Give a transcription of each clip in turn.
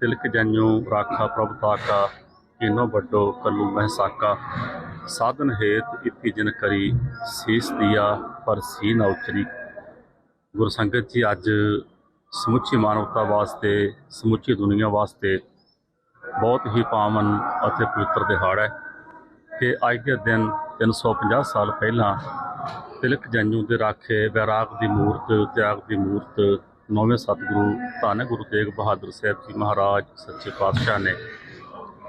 ਤਿਲਕ ਜੰਨੂ ਰਾਖਾ ਪ੍ਰਭ ਤਾਕਾ, ਕੀਨੋ ਵੱਡੋ ਕੱਲੂ ਮਹਿਸਾਕਾ। ਸਾਧਨ ਹੇਤ ਇਤੀ ਜਿਨ ਕਰੀ, ਸੀਸ ਦਿਆ ਪਰ ਸੀ ਨਾ ਉਚਰੀ। ਗੁਰਸੰਗਤ ਜੀ, ਅੱਜ ਸਮੁੱਚੀ ਮਾਨਵਤਾ ਵਾਸਤੇ, ਸਮੁੱਚੀ ਦੁਨੀਆ ਵਾਸਤੇ ਬਹੁਤ ਹੀ ਪਾਵਨ ਅਤੇ ਪਵਿੱਤਰ ਦਿਹਾੜਾ ਹੈ ਕਿ ਅੱਜ ਦੇ ਦਿਨ 350 ਸਾਲ ਪਹਿਲਾਂ ਤਿਲਕ ਜੰਨੂ ਦੇ ਰਾਖੇ, ਵੈਰਾਗ ਦੀ ਮੂਰਤ, ਤਿਆਗ ਦੀ ਮੂਰਤ ਨੌਵੇਂ ਸਤਿਗੁਰੂ ਧੰਨ ਗੁਰੂ ਤੇਗ ਬਹਾਦਰ ਸਾਹਿਬ ਜੀ ਮਹਾਰਾਜ, ਸੱਚੇ ਪਾਤਸ਼ਾਹ ਨੇ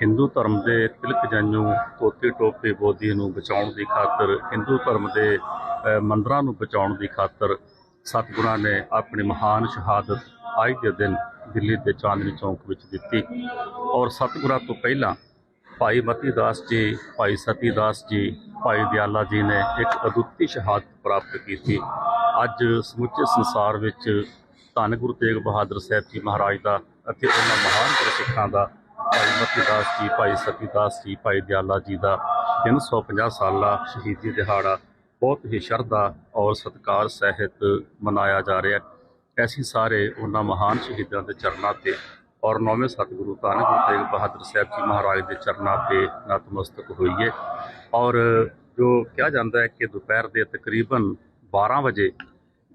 ਹਿੰਦੂ ਧਰਮ ਦੇ ਤਿਲਕ ਜੰਨੂ ਧੋਤੀ ਟੋਪੇ ਬੋਧੀ ਨੂੰ ਬਚਾਉਣ ਦੀ ਖਾਤਰ, ਹਿੰਦੂ ਧਰਮ ਦੇ ਮੰਦਰਾਂ ਨੂੰ ਬਚਾਉਣ ਦੀ ਖਾਤਰ ਸਤਿਗੁਰਾਂ ਨੇ ਆਪਣੀ ਮਹਾਨ ਸ਼ਹਾਦਤ ਅੱਜ ਦੇ ਦਿਨ ਦਿੱਲੀ ਦੇ ਚਾਂਦਨੀ ਚੌਂਕ ਵਿੱਚ ਦਿੱਤੀ। ਔਰ ਸਤਿਗੁਰਾਂ ਤੋਂ ਪਹਿਲਾਂ ਭਾਈ ਮਤੀ ਦਾਸ ਜੀ, ਭਾਈ ਸਤੀ ਦਾਸ ਜੀ, ਭਾਈ ਦਿਆਲਾ ਜੀ ਨੇ ਇੱਕ ਅਦੁੱਤੀ ਸ਼ਹਾਦਤ ਪ੍ਰਾਪਤ ਕੀਤੀ। ਅੱਜ ਸਮੁੱਚੇ ਸੰਸਾਰ ਵਿੱਚ ਧੰਨ ਗੁਰੂ ਤੇਗ ਬਹਾਦਰ ਸਾਹਿਬ ਜੀ ਮਹਾਰਾਜ ਦਾ ਅਤੇ ਉਹਨਾਂ ਮਹਾਨ ਗੁਰਸਿੱਖਾਂ ਦਾ, ਭਾਈ ਮਤੀ ਦਾਸ ਜੀ, ਭਾਈ ਸਤੀ ਦਾਸ ਜੀ, ਭਾਈ ਦਿਆਲਾ ਜੀ ਦਾ 350 ਸਾਲਾ ਸ਼ਹੀਦੀ ਦਿਹਾੜਾ ਬਹੁਤ ਹੀ ਸ਼ਰਧਾ ਔਰ ਸਤਿਕਾਰ ਸਹਿਤ ਮਨਾਇਆ ਜਾ ਰਿਹਾ ਹੈ। ਅਸੀਂ ਸਾਰੇ ਉਹਨਾਂ ਮਹਾਨ ਸ਼ਹੀਦਾਂ ਦੇ ਚਰਨਾਂ ਤੇ ਔਰ ਨੌਵੇਂ ਸਤਿਗੁਰੂ ਧੰਨ ਗੁਰੂ ਤੇਗ ਬਹਾਦਰ ਸਾਹਿਬ ਜੀ ਮਹਾਰਾਜ ਦੇ ਚਰਨਾਂ ਤੇ ਨਤਮਸਤਕ ਹੋਈਏ। ਔਰ ਜੋ ਕਿਹਾ ਜਾਂਦਾ ਹੈ ਕਿ ਦੁਪਹਿਰ ਦੇ ਤਕਰੀਬਨ 12 ਵਜੇ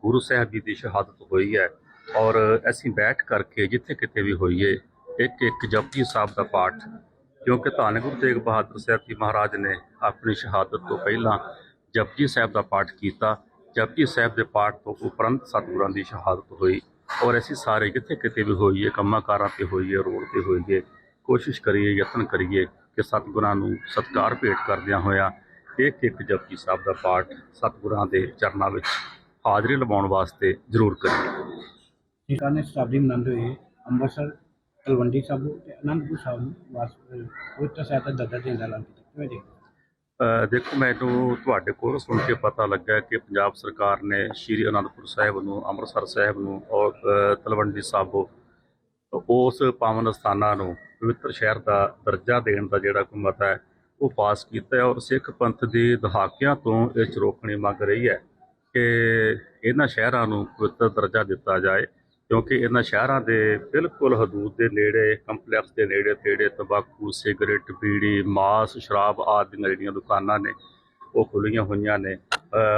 ਗੁਰੂ ਸਾਹਿਬ ਜੀ ਦੀ ਸ਼ਹਾਦਤ ਹੋਈ ਹੈ। ਔਰ ਅਸੀਂ ਬੈਠ ਕਰਕੇ ਜਿੱਥੇ ਕਿਤੇ ਵੀ ਹੋਈਏ ਇੱਕ ਇੱਕ ਜਪਜੀ ਸਾਹਿਬ ਦਾ ਪਾਠ, ਕਿਉਂਕਿ ਧੰਨ ਗੁਰੂ ਤੇਗ ਬਹਾਦਰ ਸਾਹਿਬ ਜੀ ਮਹਾਰਾਜ ਨੇ ਆਪਣੀ ਸ਼ਹਾਦਤ ਤੋਂ ਪਹਿਲਾਂ ਜਪਜੀ ਸਾਹਿਬ ਦਾ ਪਾਠ ਕੀਤਾ। ਜਪਜੀ ਸਾਹਿਬ ਦੇ ਪਾਠ ਤੋਂ ਉਪਰੰਤ ਸਤਿਗੁਰਾਂ ਦੀ ਸ਼ਹਾਦਤ ਹੋਈ ਔਰ ਅਸੀਂ ਸਾਰੇ ਜਿੱਥੇ ਕਿਤੇ ਵੀ ਹੋਈਏ ਕੰਮਾਂ ਕਾਰਾਂ ਤੇ ਹੋਈਏ, ਰੋਡ ਤੇ ਹੋਈਏ, ਕੋਸ਼ਿਸ਼ ਕਰੀਏ, ਯਤਨ ਕਰੀਏ ਕਿ ਸਤਿਗੁਰਾਂ ਨੂੰ ਸਤਿਕਾਰ ਭੇਟ ਕਰਦਿਆਂ ਹੋਇਆਂ ਇੱਕ ਇੱਕ ਜਪਜੀ ਸਾਹਿਬ ਦਾ ਪਾਠ ਸਤਿਗੁਰਾਂ ਦੇ ਚਰਨਾਂ ਵਿੱਚ ਹਾਜ਼ਰੀ ਲਵਾਉਣ ਵਾਸਤੇ ਜ਼ਰੂਰ ਕਰੀਏ। ਸਰਕਾਰ ਨੇ ਸ਼ਤਾਬਦੀ ਮਨਾਉਂਦੇ ਹੋਏ ਅੰਮ੍ਰਿਤਸਰ ਤਲਵੰਡੀ ਸਾਬੋ ਤੇ ਅਨੰਦਪੁਰ ਸਾਹਿਬ ਨੂੰ ਵਾਸ ਪਵਿੱਤਰ ਸਾਹਿਬ ਦਾ ਦਰਜਾ ਦੇਣ ਦਾ ਕਿਵੇਂ ਦੇਖਦੇ ਦੇਖੋ ਮੈਨੂੰ ਤੁਹਾਡੇ ਕੋਲ ਸੁਣ ਕੇ ਪਤਾ ਲੱਗਾ ਕਿ ਪੰਜਾਬ ਸਰਕਾਰ ਨੇ ਸ਼੍ਰੀ ਅਨੰਦਪੁਰ ਸਾਹਿਬ ਨੂੰ ਅੰਮ੍ਰਿਤਸਰ ਸਾਹਿਬ ਨੂੰ ਔਰ ਤਲਵੰਡੀ ਸਾਬੋ ਉਸ ਪਾਵਨ ਸਥਾਨਾਂ ਨੂੰ ਪਵਿੱਤਰ ਸ਼ਹਿਰ ਦਾ ਦਰਜਾ ਦੇਣ ਦਾ ਜਿਹੜਾ ਕੋਈ ਮਤਾ ਹੈ ਉਹ ਪਾਸ ਕੀਤਾ ਹੈ ਔਰ ਸਿੱਖ ਪੰਥ ਦੇ ਦਹਾਕਿਆਂ ਤੋਂ ਇਹ ਚਰੋਕਣੀ ਮੰਗ ਰਹੀ ਹੈ ਕਿ ਇਹਨਾਂ ਸ਼ਹਿਰਾਂ ਨੂੰ ਪਵਿੱਤਰ ਦਰਜਾ ਦਿੱਤਾ ਜਾਏ ਕਿਉਂਕਿ ਇਹਨਾਂ ਸ਼ਹਿਰਾਂ ਦੇ ਬਿਲਕੁਲ ਹਦੂਦ ਦੇ ਨੇੜੇ, ਕੰਪਲੈਕਸ ਦੇ ਨੇੜੇ, ਤੇੜੇ, ਤੰਬਾਕੂ, ਸਿਗਰਟ, ਬੀੜੀ, ਮਾਸ, ਸ਼ਰਾਬ ਆਦਿ ਦੀਆਂ ਜਿਹੜੀਆਂ ਦੁਕਾਨਾਂ ਨੇ, ਉਹ ਖੁੱਲ੍ਹੀਆਂ ਹੋਈਆਂ ਨੇ।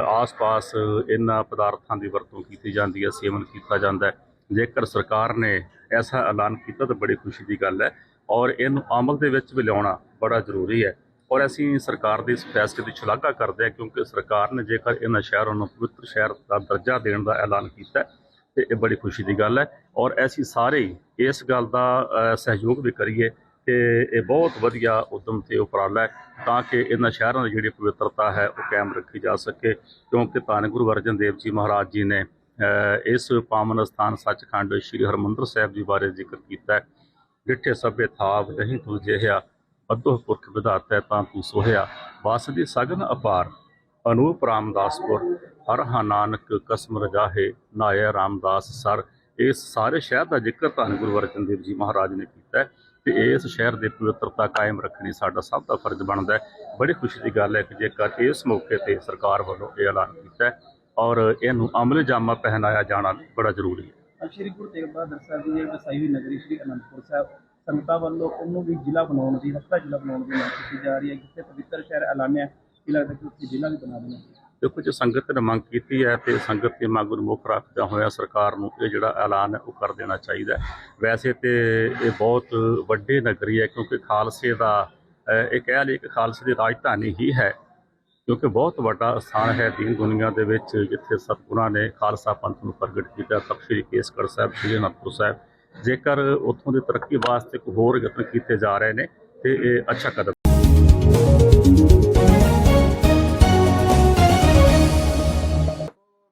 ਆਸ-ਪਾਸ ਇਹਨਾਂ ਪਦਾਰਥਾਂ ਦੀ ਵਰਤੋਂ ਕੀਤੀ ਜਾਂਦੀ ਹੈ, ਸੇਵਨ ਕੀਤਾ ਜਾਂਦਾ ਹੈ। ਜੇਕਰ ਸਰਕਾਰ ਨੇ ਐਸਾ ਐਲਾਨ ਕੀਤਾ ਤਾਂ ਬੜੀ ਖੁਸ਼ੀ ਦੀ ਗੱਲ ਹੈ ਔਰ ਇਹਨੂੰ ਅਮਲ ਦੇ ਵਿੱਚ ਵੀ ਲਿਆਉਣਾ ਬੜਾ ਜ਼ਰੂਰੀ ਹੈ। ਔਰ ਅਸੀਂ ਸਰਕਾਰ ਦੇ ਇਸ ਫੈਸਲੇ ਦੀ ਸ਼ਲਾਘਾ ਕਰਦੇ ਹਾਂ ਕਿਉਂਕਿ ਸਰਕਾਰ ਨੇ ਜੇਕਰ ਇਹਨਾਂ ਸ਼ਹਿਰਾਂ ਨੂੰ ਪਵਿੱਤਰ ਸ਼ਹਿਰ ਦਾ ਦਰਜਾ ਦੇਣ ਦਾ ਐਲਾਨ ਕੀਤਾ ਹੈ ਤੇ ਇਹ ਬੜੀ ਖੁਸ਼ੀ ਦੀ ਗੱਲ ਹੈ ਔਰ ਅਸੀਂ ਸਾਰੇ ਹੀ ਇਸ ਗੱਲ ਦਾ ਸਹਿਯੋਗ ਵੀ ਕਰੀਏ ਕਿ ਇਹ ਬਹੁਤ ਵਧੀਆ ਉਦਮ ਤੇ ਉਪਰਾਲਾ ਹੈ ਤਾਂ ਕਿ ਇਹਨਾਂ ਸ਼ਹਿਰਾਂ ਦੀ ਜਿਹੜੀ ਪਵਿੱਤਰਤਾ ਹੈ ਉਹ ਕਾਇਮ ਰੱਖੀ ਜਾ ਸਕੇ ਕਿਉਂਕਿ ਧੰਨ ਗੁਰੂ ਅਰਜਨ ਦੇਵ ਜੀ ਮਹਾਰਾਜ ਜੀ ਨੇ ਇਸ ਪਾਵਨ ਸਥਾਨ ਸੱਚਖੰਡ ਸ੍ਰੀ ਹਰਮੰਦਰ ਸਾਹਿਬ ਜੀ ਬਾਰੇ ਜ਼ਿਕਰ ਕੀਤਾ ਹੈ। ਡਿੱਠੇ ਸਭੇ ਥਾਵ ਨਹੀਂ ਤੂੰ ਜਿਹਾ ਅਦੋਹ ਪੁਰਖ ਵਿਧਾਤਾ ਤਾਂ ਤੂੰ ਸੋਹਿਆ, ਵਾਸ ਦੀ ਸਗਨ ਅਪਾਰ, ਅਨੂਪ ਰਾਮਦਾਸਪੁਰ ਹਰ ਹਾਂ ਨਾਨਕ ਕਸਮ ਰਜਾਹੇ ਨਾਇਆ ਰਾਮਦਾਸ ਸਰ। ਇਸ ਸਾਰੇ ਸ਼ਹਿਰ ਦਾ ਜ਼ਿਕਰ ਧੰਨ ਗੁਰੂ ਅਰਜਨ ਦੇਵ ਜੀ ਮਹਾਰਾਜ ਨੇ ਕੀਤਾ ਹੈ ਤੇ ਇਸ ਸ਼ਹਿਰ ਦੀ ਪਵਿੱਤਰਤਾ ਕਾਇਮ ਰੱਖਣੀ ਸਾਡਾ ਸਭ ਦਾ ਫਰਜ਼ ਬਣਦਾ ਹੈ। ਬੜੀ ਖੁਸ਼ੀ ਦੀ ਗੱਲ ਹੈ ਕਿ ਜੇਕਰ ਇਸ ਮੌਕੇ ਤੇ ਸਰਕਾਰ ਵੱਲੋਂ ਇਹ ਐਲਾਨ ਕੀਤਾ ਹੈ ਔਰ ਇਹਨੂੰ ਅਮਲ ਜਾਮਾ ਪਹਿਨਾਇਆ ਜਾਣਾ ਵੀ ਬੜਾ ਜ਼ਰੂਰੀ ਹੈ। ਸ਼੍ਰੀ ਗੁਰੂ ਤੇਗ ਬਹਾਦਰ ਸਾਹਿਬ ਜੀ ਦੀ ਵਸਾਈ ਹੋਈ ਨਗਰੀ ਸ਼੍ਰੀ ਅਨੰਦਪੁਰ ਸਾਹਿਬ ਸੰਗਤਾਂ ਵੱਲੋਂ ਉਹਨੂੰ ਵੀ ਜ਼ਿਲ੍ਹਾ ਬਣਾਉਣ ਦੀ ਹਫਤਾ ਜ਼ਿਲ੍ਹਾ ਬਣਾਉਣ ਦੀ ਮੰਗ ਕੀਤੀ ਜਾ ਰਹੀ ਹੈ, ਜਿੱਥੇ ਪਵਿੱਤਰ ਸ਼ਹਿਰ ਐਲਾਨਿਆ ਕਿ ਲੱਗਦਾ ਕਿ ਉੱਥੇ ਜ਼ਿਲ੍ਹਾ ਵੀ ਬਣਾ ਦੇਣਾ ਦੇਖੋ ਜੇ ਸੰਗਤ ਨੇ ਮੰਗ ਕੀਤੀ ਹੈ ਤੇ ਸੰਗਤ ਦੀ ਮੰਗ ਨੂੰ ਮੁੱਖ ਰੱਖਦਿਆਂ ਹੋਇਆ ਸਰਕਾਰ ਨੂੰ ਇਹ ਜਿਹੜਾ ਐਲਾਨ ਹੈ ਉਹ ਕਰ ਦੇਣਾ ਚਾਹੀਦਾ ਵੈਸੇ ਤੇ ਇਹ ਬਹੁਤ ਵੱਡੀ ਨਗਰੀ ਹੈ ਕਿਉਂਕਿ ਖਾਲਸੇ ਦਾ ਇਹ ਕਹਿ ਲਈ ਕਿ ਖਾਲਸੇ ਦੀ ਰਾਜਧਾਨੀ ਹੀ ਹੈ। ਕਿਉਂਕਿ ਬਹੁਤ ਵੱਡਾ ਸਥਾਨ ਹੈ ਦੀਨ ਦੁਨੀਆ ਦੇ ਵਿੱਚ, ਜਿੱਥੇ ਸਤਿਗੁਰਾਂ ਨੇ ਖਾਲਸਾ ਪੰਥ ਨੂੰ ਪ੍ਰਗਟ ਕੀਤਾ। ਤਖਤ ਸ੍ਰੀ ਕੇਸਗੜ੍ਹ ਸਾਹਿਬ ਸ੍ਰੀ ਅਨੰਦਪੁਰ ਸਾਹਿਬ। ਜੇਕਰ ਉੱਥੋਂ ਦੀ ਤਰੱਕੀ ਵਾਸਤੇ ਕੋਈ ਹੋਰ ਯਤਨ ਕੀਤੇ ਜਾ ਰਹੇ ਨੇ ਤੇ ਇਹ ਅੱਛਾ ਕਦਮ